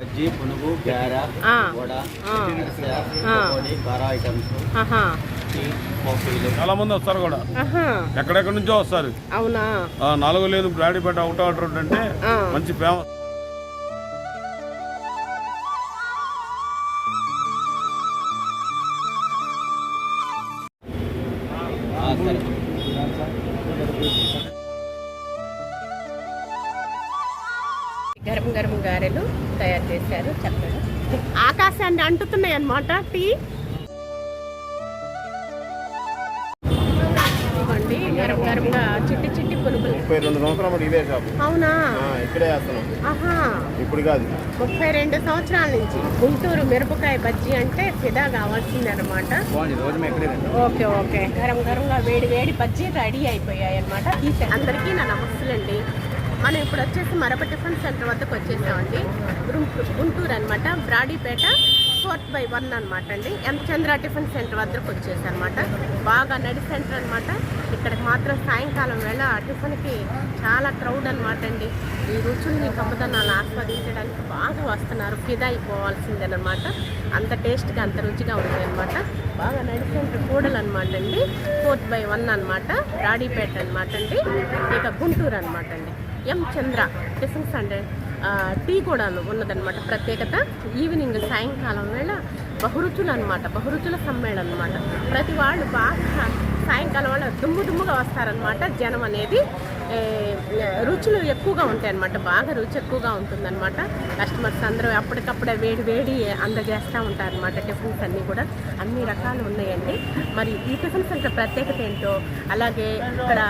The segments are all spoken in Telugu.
బజ్జీ పునుగు గార. వడ కారా ఐటమ్స్. చాలా మంది వస్తారు కూడా. ఎక్కడెక్కడి నుంచో వస్తారు. అవునా? ఆ, నాలుగు లేదు బ్రాడీపేట ఒకటో ఒకటి రోడ్ అంటే. మంచి ఫేమస్ అన్నమాట టీ. ఇవ్వండి గరం గరంగా చిట్టి చిట్టి పునుగులు ముప్పై రెండు సంవత్సరాలు మరి ఇదే షాపు అవునా? ఇక్కడే ఆహా. ఇప్పుడు కాదు. ముప్పై రెండు సంవత్సరాల నుంచి గుంటూరు మిరపకాయ బజ్జీ అంటే ఫిదా కావాల్సిందే అనమాట. Okay okay. గరం గరంగా వేడి వేడి బజ్జీ రెడీ అయిపోయాయి అనమాట అందరికీ నా నమస్తులండి మనం ఇప్పుడు వచ్చేసి మరొక టిఫిన్ సెంటర్ వద్దకు వచ్చేసామండి. గుంటూ- గుంటూరు అనమాట బ్రాడీపేట ఫోర్త్ బై వన్ అనమాట అండి. ఎం చంద్ర టిఫిన్ సెంటర్ వద్దకు వచ్చేసి అనమాట బాగా నడి సెంటర్ అనమాట ఇక్కడికి మాత్రం సాయంకాలం వేళ టిఫిన్కి చాలా క్రౌడ్ అనమాట అండి. ఈ రుచుల్ని కమ్మదనాలు ఆస్వాదించడానికి బాగా వస్తున్నారు. ఫిదా అయిపోవాల్సిందేనమాట అంత టేస్ట్గా అంత రుచిగా ఉంది అనమాట బాగా సెంటర్ కూడలు అనమాట అండి. ఫోర్త్ బై వన్ అనమాట రాడీపేట అనమాట అండి. ఇక గుంటూరు అనమాట అండి. M Chandra tiffins and tea కూడా ఉన్నదనమాట ప్రత్యేకత ఈవినింగ్ సాయంకాలం వేళ బహురుచులు అనమాట బహురుచుల సమ్మేళనం అనమాట ప్రతి వాళ్ళు బాగా సాయంకాలం వేళ దుమ్ము దుమ్ముగా వస్తారనమాట జనం అనేది. రుచులు ఎక్కువగా ఉంటాయి అన్నమాట. బాగా రుచి ఎక్కువగా ఉంటుందన్నమాట. కస్టమర్స్ అందరూ అప్పటికప్పుడే వేడి వేడి అందజేస్తూ ఉంటారు అనమాట టిఫిన్స్ అన్నీ కూడా. అన్ని రకాలు ఉన్నాయండి. మరి ఈ టిఫిన్ సెంటర్ ప్రత్యేకత ఏంటో అలాగే ఇక్కడ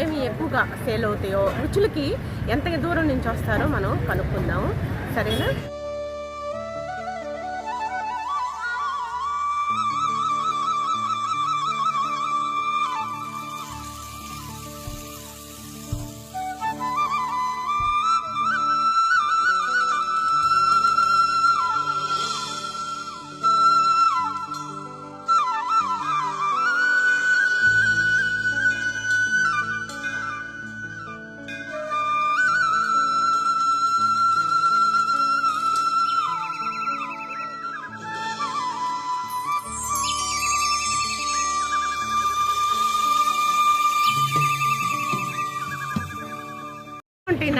ఏమి ఎక్కువగా సేల్ అవుతాయో రుచులకి ఎంత దూరం నుంచి వస్తారో మనం కనుక్కుందాము. సరేనా?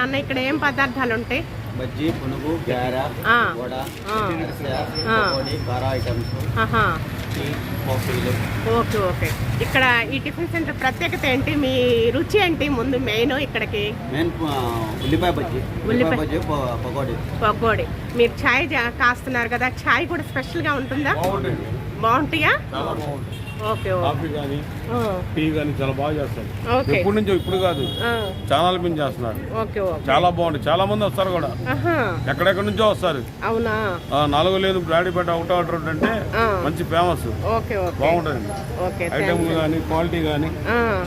నాన్న ఇక్కడ ఏం పదార్థాలు ఉంటాయి బజ్జీ పునుగు గార. వడ కారా ఐటమ్స్ ఓకే ఓకే. ఇక్కడ ఈ టిఫిన్ సెంటర్ ప్రత్యేకత ఏంటి? మీ రుచి ఏంటి? ముందు మెయిన్ ఇక్కడికి. ఉల్లిపాయ బజ్జీ. ఉల్లిపాయ. బజ్జీ పకోడీ. పకోడీ. మీరు ఛాయ్ కాస్తున్నారు కదా ఛాయ్ కూడా స్పెషల్గా ఉంటుందా? బాగుంటుంది. కాఫీ కానీ టీ కానీ చాలా బాగా చేస్తారు. ఎప్పటి నుంచో ఇప్పుడు కాదు. చాలా పెంచి చేస్తున్నారు. చాలా బాగుంటుంది చాలా మంది వస్తారు కూడా. ఎక్కడెక్కడి నుంచో వస్తారు. నాలుగు లేదు బ్రాడీపేట ఒకటో రోడ్ అంటే. మంచి ఫేమస్. బాగుంటుంది. ఓకే ఐటమ్ కానీ క్వాలిటీ కానీ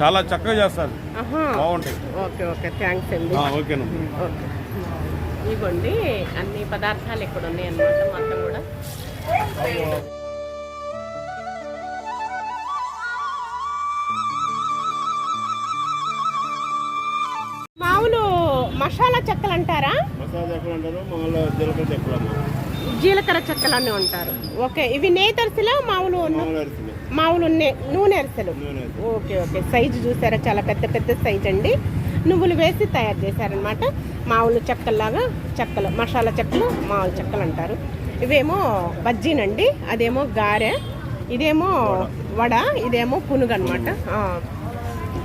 చాలా చక్కగా చేస్తారు. బాగుంటాయి. Okay okay. థ్యాంక్స్ అండి. ఆ, ఓకేనా ఓకే. ఇవ్వండి అన్ని పదార్థాలు ఇక్కడ ఉన్నాయి అన్నమాట మొత్తం కూడా. మసాలా చెక్కలు అంటారా మసాలా చెక్కలు అంటారు మామూలు జీలకర్ర చెక్కలు అమ్మ జీలకర్ర చెక్కలు అని ఉంటారు. ఓకే ఇవి నేతరసలా మామూలు మామూలు నూనె అరిసెలు? Okay okay. సైజు చూసారా? చాలా పెద్ద పెద్ద సైజ్ అండి. నువ్వులు వేసి తయారు చేశారనమాట మామూలు చెక్కల్లాగా చెక్కలు మసాలా చెక్కలు మామూలు చెక్కలు అంటారు ఇవేమో బజ్జీనండి అదేమో గారె ఇదేమో వడ ఇదేమో పునుగు అనమాట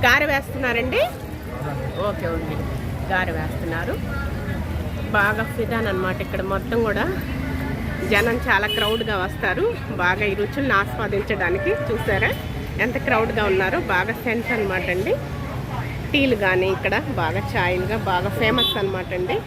గారె వేస్తున్నారండి? Okay okay. గారు వేస్తున్నారు. బాగా ఫిదాన్ అనమాట ఇక్కడ మొత్తం కూడా. జనం చాలా క్రౌడ్గా వస్తారు. బాగా ఈ రుచులను ఆస్వాదించడానికి చూసారా? ఎంత క్రౌడ్గా ఉన్నారో బాగా సెన్స్ అనమాట అండి. టీలు కానీ ఇక్కడ బాగా ఛాయిల్గా బాగా ఫేమస్ అనమాట అండి.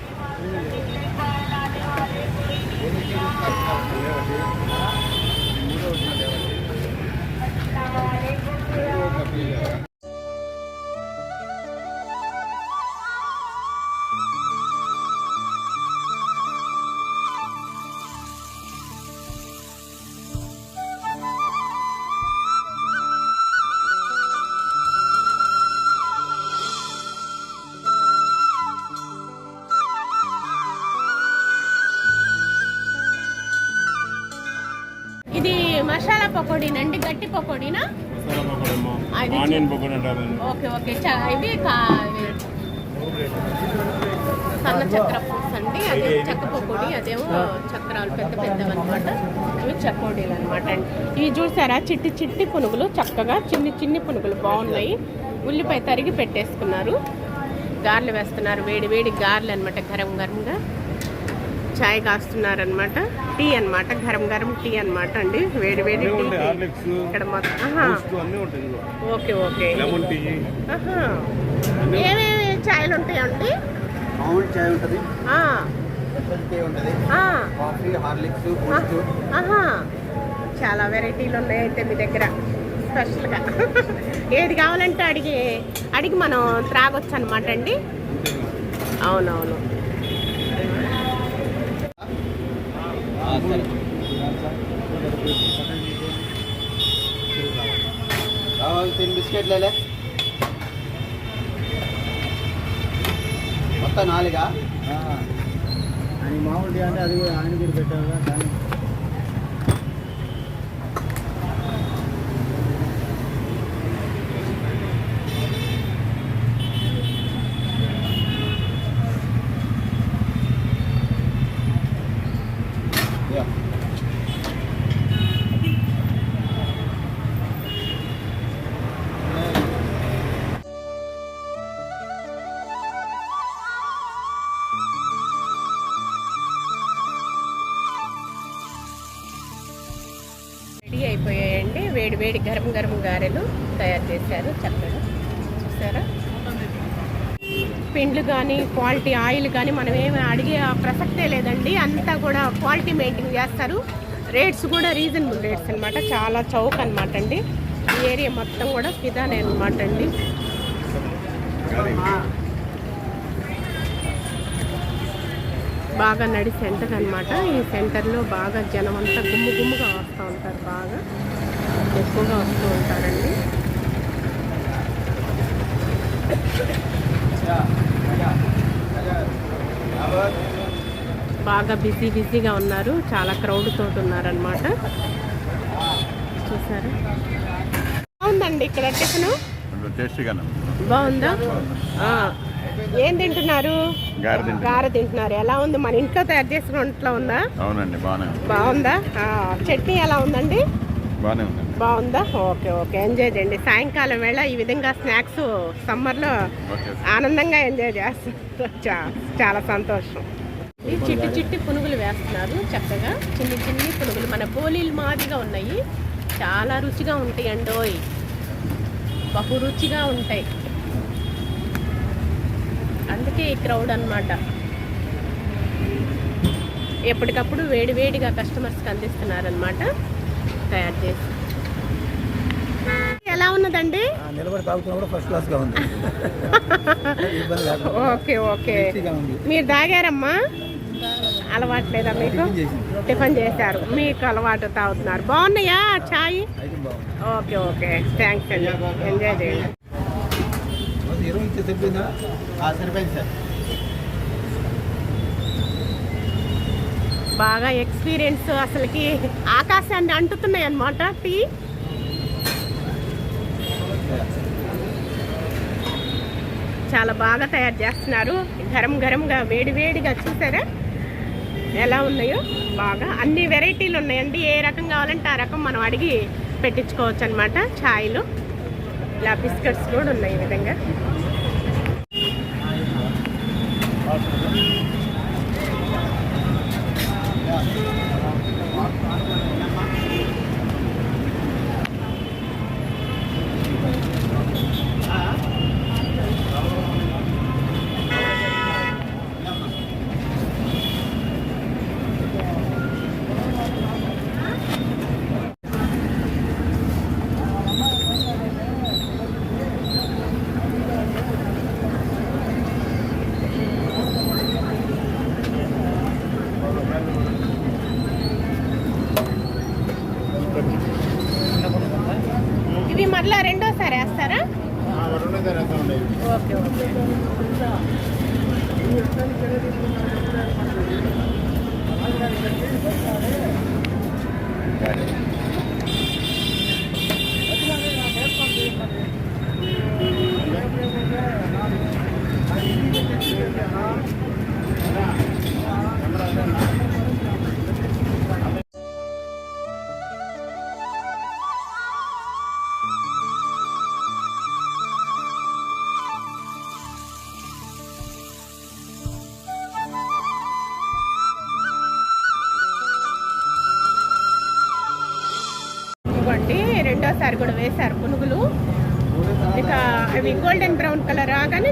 గట్టి పకోడీనా? Onion pakodi okay okay. ఇవి సన్న చక్ర ఫ్రూట్స్ అండి. అదే చెక్క పకోడీ అదేమో చక్రాలు పెద్ద పెద్దవి అనమాట ఇవి చకోడీలు అనమాట అండి. ఇవి చూసారా? చిట్టి చిట్టి పునుగులు చక్కగా చిన్ని చిన్ని పునుగులు బాగున్నాయి. ఉల్లిపాయ తరిగి పెట్టేసుకున్నారు. గారెలు వేస్తున్నారు. వేడి వేడి గారెలు అనమాట గరం గరంగా. చాయ్ కాస్తున్నారు అనమాట టీ అన్నమాట. గరం గరం టీ అన్నమాట అండి. వేడి వేడి ఇక్కడ మొత్తం. Okay okay. Lemon tea. ఆహా. ఏమేమి ఛాయలు ఉంటాయండి? మామూలు చాయ్ ఉంటుంది. చాలా వెరైటీలు ఉన్నాయి అయితే మీ దగ్గర. స్పెషల్గా. ఏది కావాలంటే అడిగి అడిగి మనం త్రాగొచ్చు అనమాట అండి అవునవును. ఆ, సరే తిని మొత్తం నాలుగా? అని మామూలు అంటే అది కూడా ఆయన కూడా పెట్టారు వేడి వేడి గరం గరం గారెలు తయారు చేశారు. చక్కగా చూసారా? పిండ్లు కానీ క్వాలిటీ ఆయిల్ కానీ మనం ఏమి అడిగే ఆ ప్రసక్తే లేదండి. అంతా కూడా క్వాలిటీ మెయింటైన్ చేస్తారు. రేట్స్ కూడా రీజనబుల్ రేట్స్ అనమాట చాలా చౌక్ అనమాట అండి. ఈ ఏరియా మొత్తం కూడా ఫిదానే అనమాట అండి. బాగా నడి సెంటర్ అనమాట ఈ సెంటర్లో బాగా జనం అంతా గుమ్ము గుమ్ముగా వస్తూ ఉంటారు బాగా. ఎక్కువగా వస్తూ ఉంటారండి. బాగా బిజీ బిజీగా ఉన్నారు. చాలా క్రౌడ్ తోటి ఉన్నారనమాట చూసారా? బాగుందండి ఇక్కడ టిఫిన్? బాగుందా. ఏం తింటున్నారు? గారె తింటున్నాం. గారె తింటున్నారు. ఎలా ఉంది? మన ఇంట్లో తయారు చేసిన వంటలో ఉందా? అవునండి బాగుందా? చట్నీ ఎలా ఉందండి? బాగానే ఉందండి బాగుందా? Okay okay. ఎంజాయ్ చేయండి. సాయంకాలం వేళ ఈ విధంగా స్నాక్స్ సమ్మర్లో ఆనందంగా ఎంజాయ్ చేస్తారు చాలా సంతోషం. ఈ చిట్టి చిట్టి పునుగులు వేస్తున్నారు చక్కగా. చిన్ని చిన్ని పునుగులు. మన పోలీలు మాదిరిగా ఉన్నాయి. చాలా రుచిగా ఉంటాయి అండోయ్. బహు రుచిగా ఉంటాయి. అందుకే ఈ క్రౌడ్ అన్నమాట. ఎప్పటికప్పుడు వేడి వేడిగా కస్టమర్స్కి అందిస్తున్నారనమాట తయారు చేసి. ఎలా ఉన్నదండి? ఆ నిలబడి తాగుతున్నా కూడా ఫస్ట్ ఉంది. Okay okay. మీరు తాగారమ్మా? అలవాట్లేదా మీకు? టిఫిన్ చేశారు. మీకు అలవాటు తాగుతున్నారు. బాగున్నాయా చాయ్? Okay okay. థ్యాంక్స్ అండి. ఎంజాయ్ చేయండి. బాగా ఎక్స్పీరియన్స్ అసలుకి ఆకాశాన్ని అంటుతున్నాయి అన్నమాట టీ? చాలా బాగా తయారు చేస్తున్నారు. గరం గరంగా వేడి వేడిగా చూసారా? ఎలా ఉన్నాయో? బాగా అన్ని వెరైటీలు ఉన్నాయండి. ఏ రకం కావాలంటే ఆ రకం మనం అడిగి పెట్టించుకోవచ్చు అనమాట ఛాయ్లు ఇలా బిస్కెట్స్ కూడా ఉన్నాయి ఈ విధంగా. guys.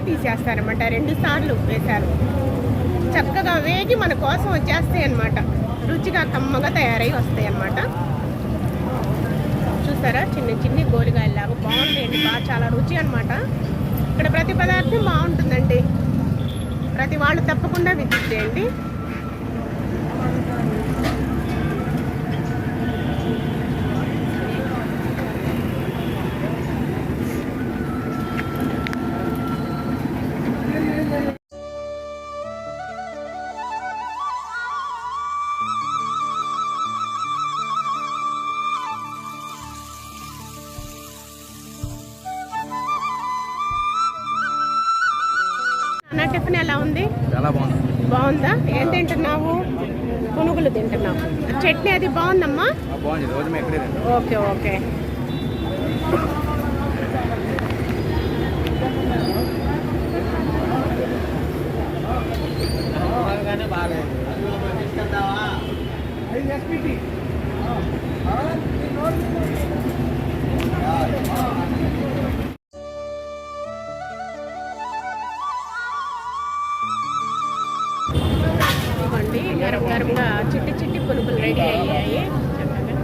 తీసేస్తారనమాట రెండు సార్లు వేశారు. చక్కగా వేగి మన కోసం వచ్చేస్తాయి అనమాట రుచిగా కమ్మగా తయారై వస్తాయి అనమాట చూసారా? చిన్న చిన్ని గోలిగాయలాగా బాగుంటాయండి. బాగా చాలా రుచి అనమాట ఇక్కడ ప్రతి పదార్థం బాగుంటుందండి. ప్రతి వాళ్ళు తప్పకుండా విజిట్ చేయండి. నా టిఫిన్ ఎలా ఉంది? చాలా బాగుంది. బాగుందా? ఏం తింటున్నావు? పునుగులు తింటున్నావు. చట్నీ అది బాగుందమ్మా? బాగుంది. రోజు ఓకే ఓకే.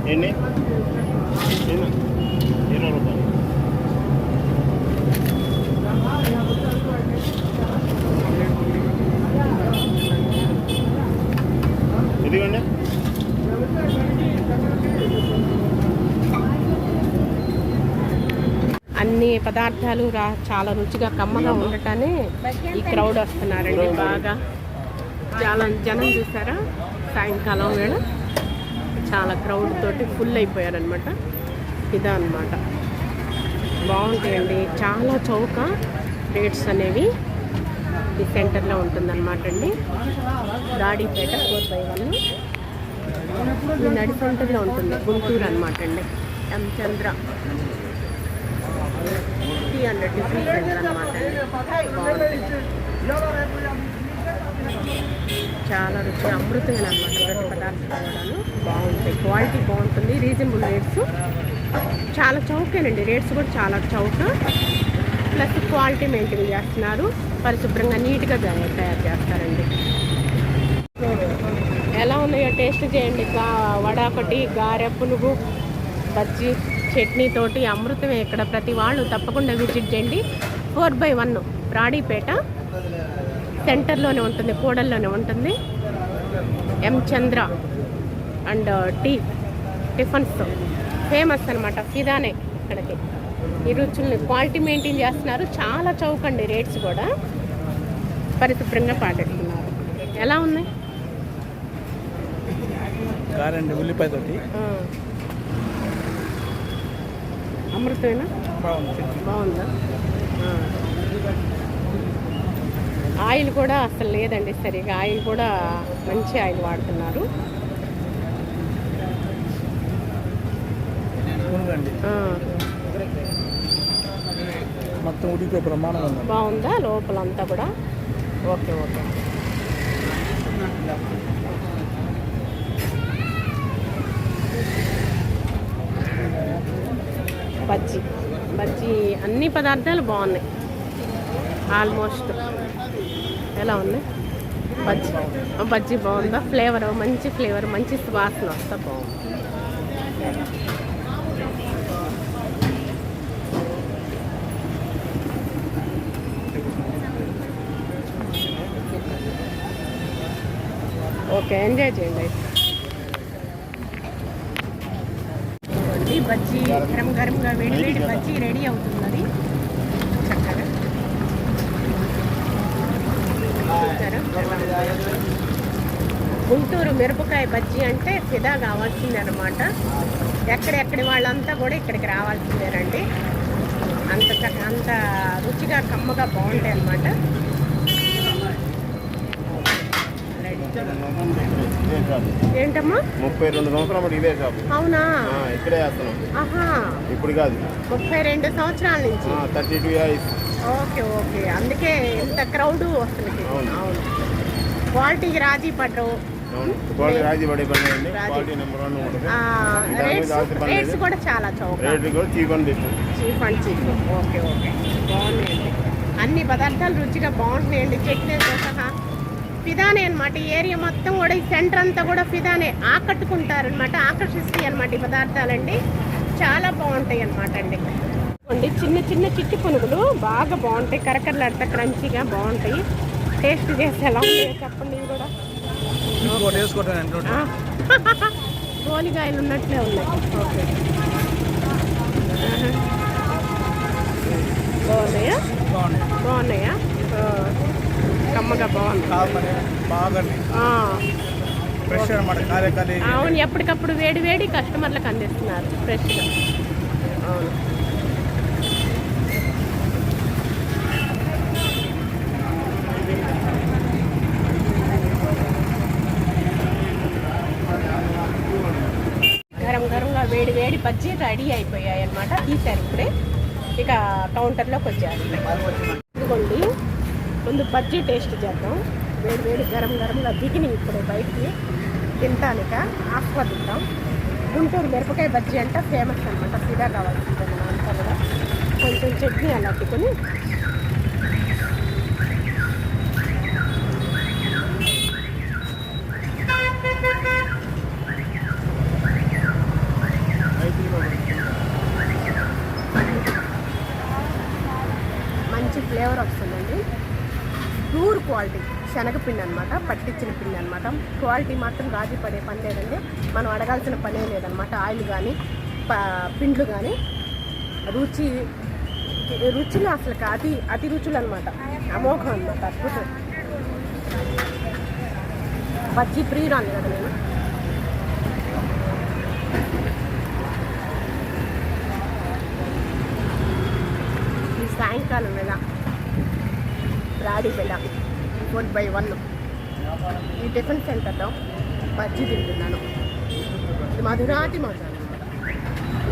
ఎన్ని ఎన్ని ఇరవై రూపాయలు ఇదిగోండి అన్ని పదార్థాలు రా చాలా రుచిగా కమ్మగా ఉండటానే ఈ క్రౌడ్ వస్తున్నారండి బాగా. చాలా జనం చూసారా? సాయంకాలం వేళ. చాలా క్రౌడ్ తోటి ఫుల్ అయిపోయారనమాట ఇదా అనమాట బాగుంటాయండి. చాలా చౌక రేట్స్ అనేవి ఈ సెంటర్లో ఉంటుందన్నమాట అండి. Dadipeta four by one. ఈ నడి సెంటర్లో ఉంటుంది. గుంటూరు అనమాట అండి. M Chandra. Three hundred tiffin అనమాట చాలా రుచి అమృతమైన అనమాట ప్రతి పదార్థాలు కూడాను. బాగుంటాయి. క్వాలిటీ బాగుంటుంది. Reasonable rates. చాలా చౌకేనండి. రేట్స్ కూడా చాలా చౌక. ప్లస్ క్వాలిటీ మెయింటైన్ చేస్తున్నారు. పరిశుభ్రంగా నీట్గా తయారు చేస్తారండి. ఎలా ఉన్నాయో టేస్ట్ చేయండి. గా వడ ఒకటి గారె పునుగు బజ్జీ చట్నీతోటి అమృతమే ఇక్కడ ప్రతి వాళ్ళు తప్పకుండా విజిట్ చేయండి. ఫోర్ బై వన్ రాడీపేట సెంటర్లోనే ఉంటుంది కూడల్లోనే ఉంటుంది. M Chandra and tea tiffins. Famous అనమాట ఫిదానే ఇక్కడికి. ఈ రుచుల్ని క్వాలిటీ మెయింటైన్ చేస్తున్నారు. చాలా చౌకండి రేట్స్ కూడా. పరిశుభ్రంగా పాటిస్తున్నారు. ఎలా ఉన్నాయి? కారండి ఉల్లిపాయ తోటి. అమృతమేనా? బాగుంది. ఆయిల్ కూడా అసలు లేదండి సరిగా. ఆయిల్ కూడా మంచి ఆయిల్ వాడుతున్నారు. మొత్తం ఉడికిపోయి ప్రమాణం బాగుందా లోపలంతా కూడా? Okay okay. బజ్జీ. బజ్జీ అన్ని పదార్థాలు బాగున్నాయి. ఆల్మోస్ట్. ఎలా ఉంది? బజ్జీ. బజ్జీ బాగుందా? ఫ్లేవర్ మంచి ఫ్లేవర్ మంచి వాసన వస్తా. బాగుంది ఓకే ఎంజాయ్ చేయండి. బజ్జీ గరం గరంగా వేడి వేడి బజ్జీ రెడీ అవుతుంది చక్కగా చూసారా? గుంటూరు మిరపకాయ బజ్జీ అంటే ఫిదా కావాల్సిందే అనమాట ఎక్కడెక్కడి వాళ్ళంతా కూడా ఇక్కడికి రావాల్సిందేనండి. అంత అంత రుచిగా కమ్మగా బాగుంటాయి షాప్ ఏంటమ్మా? ముప్పై రెండు సంవత్సరాలు ఇదే షాప్. అవునా? ఇక్కడే వేస్తున్నాం. ఇప్పుడు కాదు. ముప్పై రెండు సంవత్సరాల నుంచి. Thirty two years. Okay okay. అందుకే ఇంత క్రౌడ్ వస్తుంది. అవును. క్వాలిటీకి రాజీ పడరు అవును. క్వాలిటీ రాజీ పడే పని అండి రాజీ. క్వాలిటీ నెంబర్ వన్ ఉంటుంది ఆ, దాని మీద రేట్స్. కూడా చాలా చౌక. And cheap okay okay. బాగున్నాయండి అన్ని పదార్థాలు రుచిగా బాగుంటున్నాయండి. చట్నీతో సహా. ఫిదానే అనమాట ఈ ఏరియా మొత్తం కూడా ఈ సెంటర్ అంతా కూడా ఫిదానే ఆకట్టుకుంటారనమాట ఆకర్షిస్తాయి అనమాట ఈ పదార్థాలండి. చాలా బాగుంటాయి అనమాట అండి. అండి చిన్న చిన్న చిట్టి పునుగులు బాగా బాగుంటాయి. కరకరలాడితే క్రంచీగా బాగుంటాయి. టేస్ట్ చేస్తే ఎలా ఉన్నాయో చెప్పండి కూడా. ఆ. గోలిగాయలు ఉన్నట్లే ఉన్నాయి. ఓకే. బాగున్నాయా? బాగున్నాయా. కమ్మగా కాలే అవును ఎప్పటికప్పుడు వేడి వేడి కస్టమర్లకు అందిస్తున్నారు. ఫ్రెష్గా. అవును గరం గరంగా వేడి వేడి బజ్జీ రెడీ అయిపోయాయి అనమాట తీశారు ఇప్పుడే. ఇక కౌంటర్లోకి వచ్చారు. ఇదిగోండి. ముందు బజ్జీ టేస్ట్ చేద్దాం. వేడి వేడి గరం గరంలో దిగినాయి ఇప్పుడే బయటికి తింటానిక. ఆస్వాదిద్దాం. గుంటూరు మిరపకాయ బజ్జీ అంటే ఫేమస్ అనమాట ఫిదా కావాలి మన అంతా కూడా. కొంచెం చట్నీ అలా పెట్టుకుని మంచి ఫ్లేవర్ వస్తుందండి ప్యూర్ క్వాలిటీ శనగపిండి అనమాట పట్టించిన పిండి అనమాట క్వాలిటీ మాత్రం రాజీ పడే పని లేదండి. మనం అడగాల్సిన పనే లేదనమాట. ఆయిల్ కానీ పిండ్లు కానీ రుచి రుచులు అసలు అతి అతి రుచులు అనమాట అమోఘం అనమాట అద్భుతం. బజ్జీ ప్రియురాలు కదా నేను. ఈ సాయంకాలం వేళ రాడిపేట ఫోర్ బై వన్. ఈ టిఫిన్ సెంటర్లో బజ్జీ తింటున్నాను. ఇది మధురాతి మధుర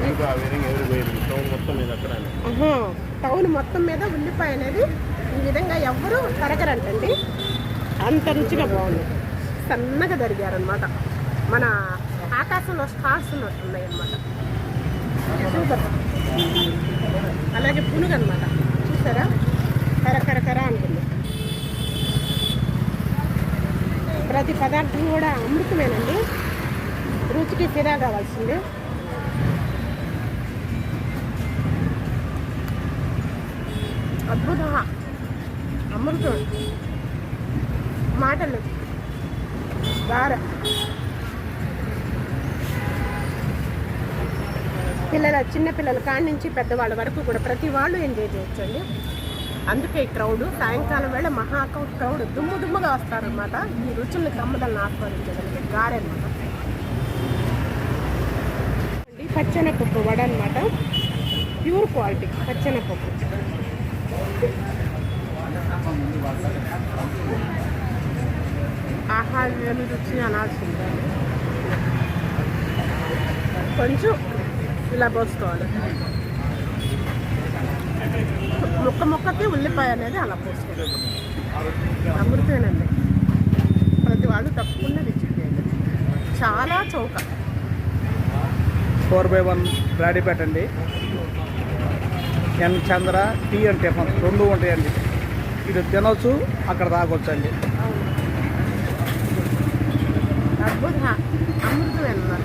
ఇంకా విధంగా ఎవరు పోయింది టౌన్ మొత్తం మీద ఉల్లిపాయ అనేది ఈ విధంగా ఎవ్వరూ తరగరంటండి అంత రుచిగా బాగుంది. సన్నగా జరిగారనమాట మన ఆకాశంలో స్టార్స్ ఉన్నట్టున్నాయి అనమాట సూపర్. అలాగే పునుగు అనమాట చూసారా? కర కర ప్రతి పదార్థం కూడా అమృతమేనండి. రుచికి ఫిదా కావాల్సిందే. అద్భుత. అమృతం. మాటలు. దార పిల్లల చిన్నపిల్లల కాడి నుంచి పెద్దవాళ్ళ వరకు కూడా ప్రతి వాళ్ళు ఎంజాయ్ చేయొచ్చండి. అందుకే క్రౌడ్ సాయంకాలం వేళ మహా క్రౌడ్ దుమ్ము దుమ్ముగా వస్తారనమాట ఈ రుచుల్ని కమ్మదలను ఆస్వాదించడానికి గారె అనమాట పచ్చనపప్పు వడ అనమాట ప్యూర్ క్వాలిటీ పచ్చెనపప్పు. ఆహారం రుచి అనాల్సిందే. కొంచెం ఇలా పోసుకోవాలి ముక్క ముక్కకి ఉల్లిపాయ అనేది అలా పోసుకోవాలి. అమృతేనండి ప్రతి వాళ్ళు తప్పకుండా విజిట్ చేయండి. చాలా చౌక. ఫోర్ బై వన్ రాడిపేట అండి. N Chandra tea and tiffin రెండు ఉంటాయండి. ఇటు తినొచ్చు అక్కడ తాగొచ్చు అండి అద్భుత. అమృతమే అన్నమాట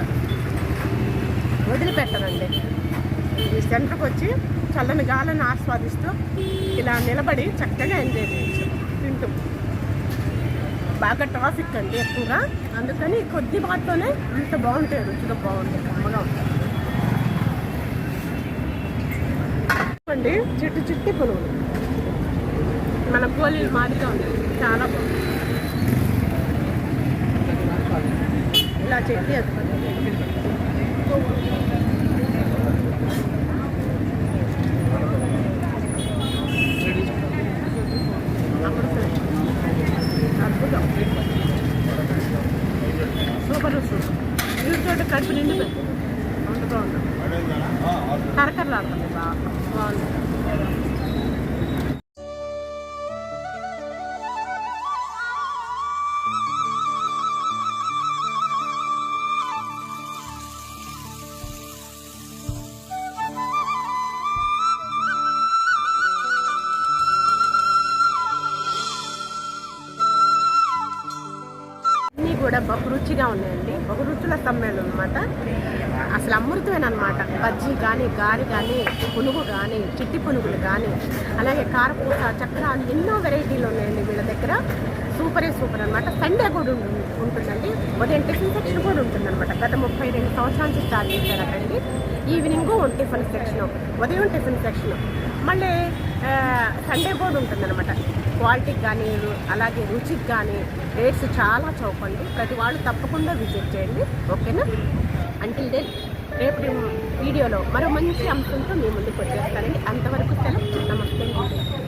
వదిలిపెట్టనండి. ఈ సెంటర్కి వచ్చి చల్లని గాలను ఆస్వాదిస్తూ ఇలా నిలబడి చక్కగా ఎంజాయ్ చేయొచ్చు. తింటూ. బాగా ట్రాఫిక్ అండి ఎక్కువగా. అందుకని కొద్ది బాటలోనే అంత బాగుంటాయి రుచిగా బాగుంటాయి కమ్మగా ఉంటాయి. అండి చిట్టు చిట్టి పునుగులు మన పోలీలు మాదిరిగా ఉంది. చాలా బాగుంది. ఇలా చెట్టి అది. కూడా బహు రుచిగా ఉన్నాయండి. బహు రుచుల సమ్మేళనం అనమాట అసలు అమృతమేనమాట బజ్జీ కానీ గారి కానీ పునుగు కానీ చిట్టి పునుగులు కానీ అలాగే కారపూస చక్రాలు ఎన్నో వెరైటీలు ఉన్నాయండి వీళ్ళ దగ్గర. సూపరే సూపర్ అనమాట సండే కూడా ఉంటుంది ఉంటుందండి. ఉదయం టిఫిన్ సెక్షన్ కూడా ఉంటుందన్నమాట. గత ముప్పై రెండు సంవత్సరాల నుంచి స్టార్ట్ చేశారు అక్కడికి ఈవినింగ్ టిఫిన్ సెక్షన్ ఉదయం టిఫిన్ సెక్షన్. మళ్ళీ సండే కూడా ఉంటుందన్నమాట. క్వాలిటీకి కానీ అలాగే రుచికి కానీ రేట్స్ చాలా చౌకండి. ప్రతి వాళ్ళు తప్పకుండా విజిట్ చేయండి. ఓకేనా? అంటిల్ దెన్ రేపటి వీడియోలో మరో మంచి అంశంతో మీ ముందుకు వచ్చేస్తానండి. అంతవరకు సెలవు. నమస్తే.